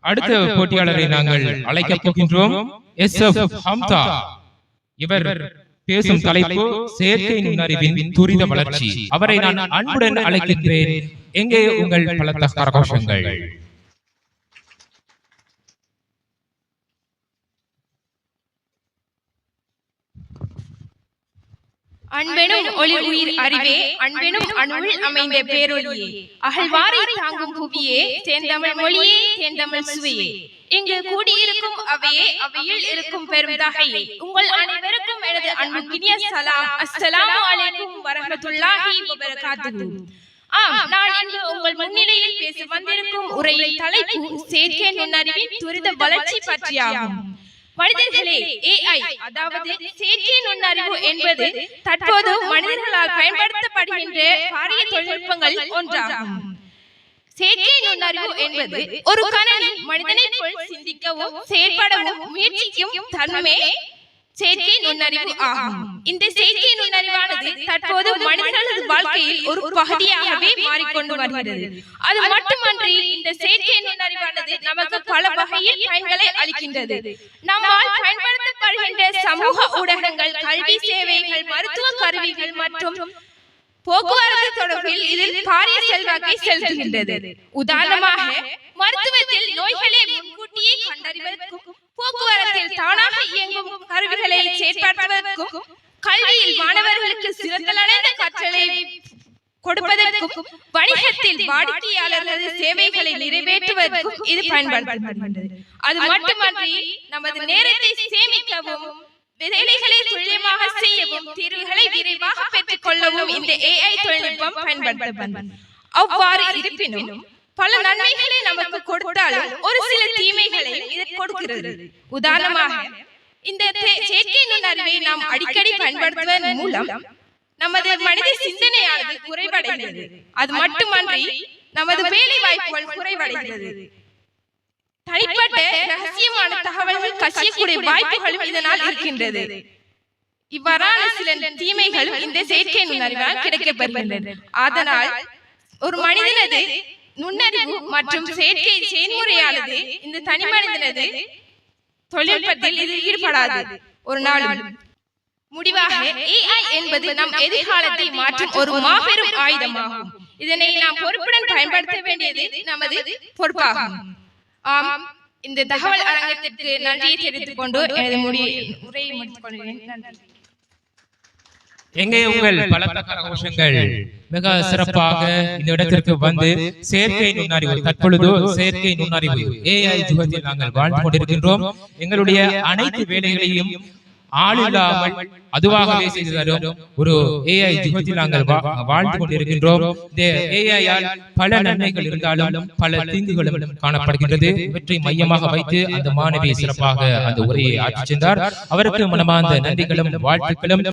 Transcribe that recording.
அடுத்த போட்டியாளரை நாங்கள் அழைக்கப் போகின்றோம். S F Hamda. இவர் பேசும் தலைப்பு செயற்கை நுண்ணறிவின் துரித வளர்ச்சி. அவரை நான் அன்புடன் அழைக்கின்றேன். எங்கே உங்கள் பலத்த கரகோஷங்கள்? அன்பெனும் ஒளி உயிர் அறிவே அன்பெனும் அணுவில் அமைந்த பேரொழியே அகழ்வாரை தாங்கும் புவியே தேந்தமிழ் மொழியே தேந்தமிழ் சுவையே இங்கு கூடியிருக்கும் அவையே அவையில் இருக்கும் பெருந்தகையே உங்கள் அனைவருக்கும் எனது அன்புக்கினிய சலாம் அஸ்ஸலாமு அலைக்கும் வரஹ்மத்துல்லாஹி வபரகாத்துஹு. ஆம் நான் இன்று உங்கள் முன்னிலையில் பேச வந்திருக்கும் உரையின் தலைப்பு செயற்கை நுண்ணறிவின் துரித வளர்ச்சி பற்றியாகும். மனிதர்களே ஏஐ அதாவது செயற்கை நுண்ணறிவு என்பது தற்போது மனிதர்களால் பயன்படுத்தப்படுகின்ற பாரிய தொழில்நுட்பங்கள் ஒன்றாகும். செயற்கை நுண்ணறிவு என்பது ஒரு கணனி மனிதனைப் போல் சிந்திக்கவும் செயற்படவும் முயற்சிக்கும் தன்மை செயற்கை நுண்ணறிவு ஆகும். இந்த செயற்கை நுண்ணறிவானது தற்போது மனிதர்களது வாழ்க்கையில் ஒரு பகுதியாகவே மாறிக்கொண்டு வருகிறது. அது மட்டுமன்றி இந்த செயற்கை நுண்ணறிவானது நமக்கு பல வகையில் பயன்களை அளிக்கின்றது. நம்மால் பயன்படுத்தப்படுகின்ற சமூக ஊடகங்கள் கல்வி சேவைகள் மருத்துவ கருவிகள் மற்றும் போக்குவரத்து தொடர்பில் இதில் பாரிய செல்வாக்கை செலுத்துகின்றது. உதாரணமாக மருத்துவத்தில் நோய்களை முன்கூட்டியே கண்டறிவதற்கும் போக்குவரத்தில் தானாக இயங்கும் கருவிகளை செயற்படுத்துவதற்கும் கல்வியில் மாணவர்களுக்கு சிறந்தலடைந்த கற்றலை கொடுப்பதற்கும் வணிகத்தில் வாடிக்கையாளர்களது சேவைகளை நிறைவேற்றுவதற்கும் இது பயன்படுத்தப்படுகின்றது அது மட்டுமன்றி நமது நேரத்தை சேமிக்கவும் வேலைகளை துல்லியமாக செய்யவும் தீர்வுகளை விரைவாக பெற்றுக் கொள்ளவும் இந்த ஏஐ தொழில்நுட்பம் பயன்படுத்தப்படும் அவ்வாறு இருப்பினும் பல நன்மைகளை நமக்கு கொடுத்தாலும் ஒரு சில தீமைகளை இது கொடுக்கிறது. உதாரணமாக இந்த செயற்கை நுண்ணறிவை நாம் அடிக்கடி பயன்படுத்துவதன் மூலம் நமது மனித சிந்தனையானது குறைவடைகிறது அது மட்டுமன்றி நமது வேலை வாய்ப்புகள் குறைவடைகிறது தனிப்பட்ட ரகசியமான தகவல்கள் கசியக்கூடிய வாய்ப்புகளும் இதனால் இருக்கின்றது. இவ்வாறான சில தீமைகளும் இந்த செயற்கை நுண்ணறிவால் கிடைக்கப்பெறுகின்றது. அதனால் ஒரு மனிதனது நுண்ணறிவு மற்றும் செயற்கை செயல்முறையானது இந்த தனி மனிதனது தொழில்நுட்பத்தில் இது ஈடுபடாது. ஒரு நாளும் முடிவாக AI என்பது நம் எதிர்காலத்தை மாற்றும் ஒரு மாபெரும் ஆயுதமாகும். இதனை நாம் பொறுப்புடன் பயன்படுத்த வேண்டியது நமது பொறுப்பாகும். ஆம். இந்த தகவல் அரங்கத்திற்கு நன்றியை தெரிவித்துக் கொண்டு எனது உரையை முடித்துக் கொள்கிறேன். நன்றி. எங்கே உங்கள் பலத்த கரகோஷங்கள் மிக சிறப்பாக இந்த இடத்திற்கு வந்து செயற்கை நுண்ணறிவு தற்பொழுது செயற்கை நுண்ணறிவு ஏஐ யுகத்தில் நாங்கள் வாழ்ந்து கொண்டிருக்கின்றோம். எங்களுடைய அனைத்து வேலைகளையும் ஆள் இல்லாமல் அதுவாகவே செய்து தரும் ஒரு ஏஐ யுகத்தில் நாங்கள் வாழ்ந்து கொண்டிருக்கின்றோம். இந்த ஏஐ ஆல் பல நன்மைகள் இருந்தாலும் பல தீங்குகளும் காணப்படுகின்றது இவற்றை மையமாக வைத்து அந்த மாணவி சிறப்பாக அந்த உரையை ஆற்றிச் சென்றார். அவருக்கு மனமார்ந்த நன்றிகளும் வாழ்த்துக்களும்